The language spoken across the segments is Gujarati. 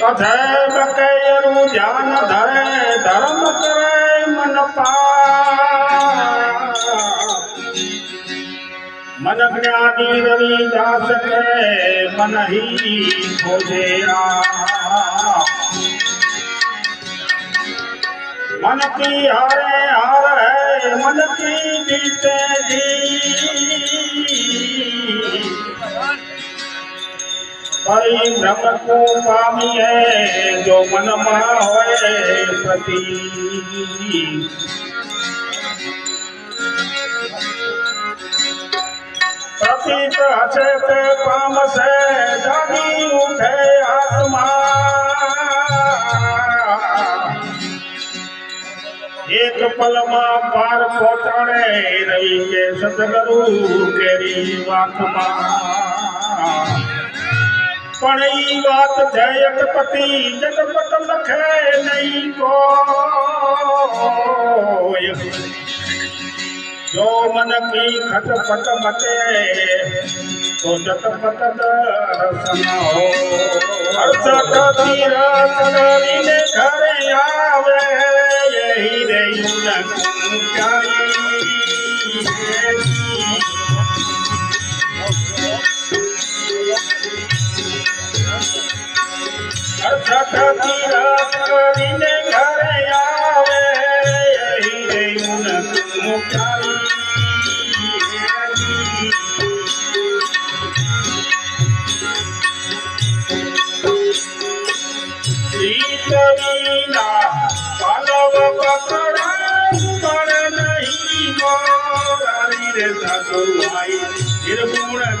સધૈવ કયરું ધ્યાન ધરે, ધર્મ કરે, મન મન જ્ઞાની રવિ દાસ કે મન હી ભોજે મન કી હરે હર હે મન કી જીતે જી. ફરી નમકો પામીએ, જો મનમાં હોય પ્રતિ. પ્રતીત હશે તે પામશે, જાગી ઉઠે આત્મા. એક પલમાં પાર પોતાણે રહી કે સદગુરુ કેરી વાતમાં. પણ ઈ વાત છે જગપતિ લખે નહીં કોઈ જો મન કી ખટપટ મટે, તો જગપત દર્શન હો. અડસઠ તીરથ કરીને ઘરે આવે યહી રે યુન વિના પાલવ પકડાય પણ નહીં મોરારી રે સાધુ ભાઈ નિર્ગુણ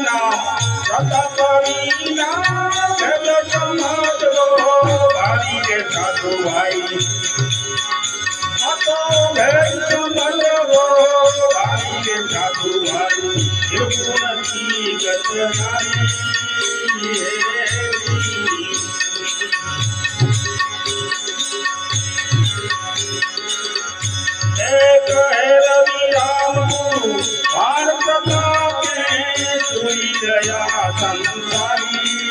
નામ સતકરી નામ જગ સમજવો ભારી રે સાધુ ભાઈ ગયા સંસારી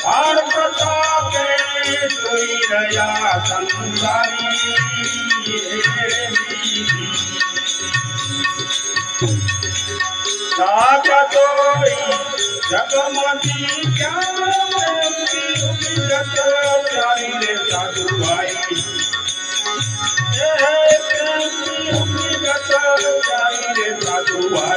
ભાર પ્રતાપે જોઈ રહ્યા સંસારી જગમતી ક્યાં ઉગી જતો પ્યારી રે Bye.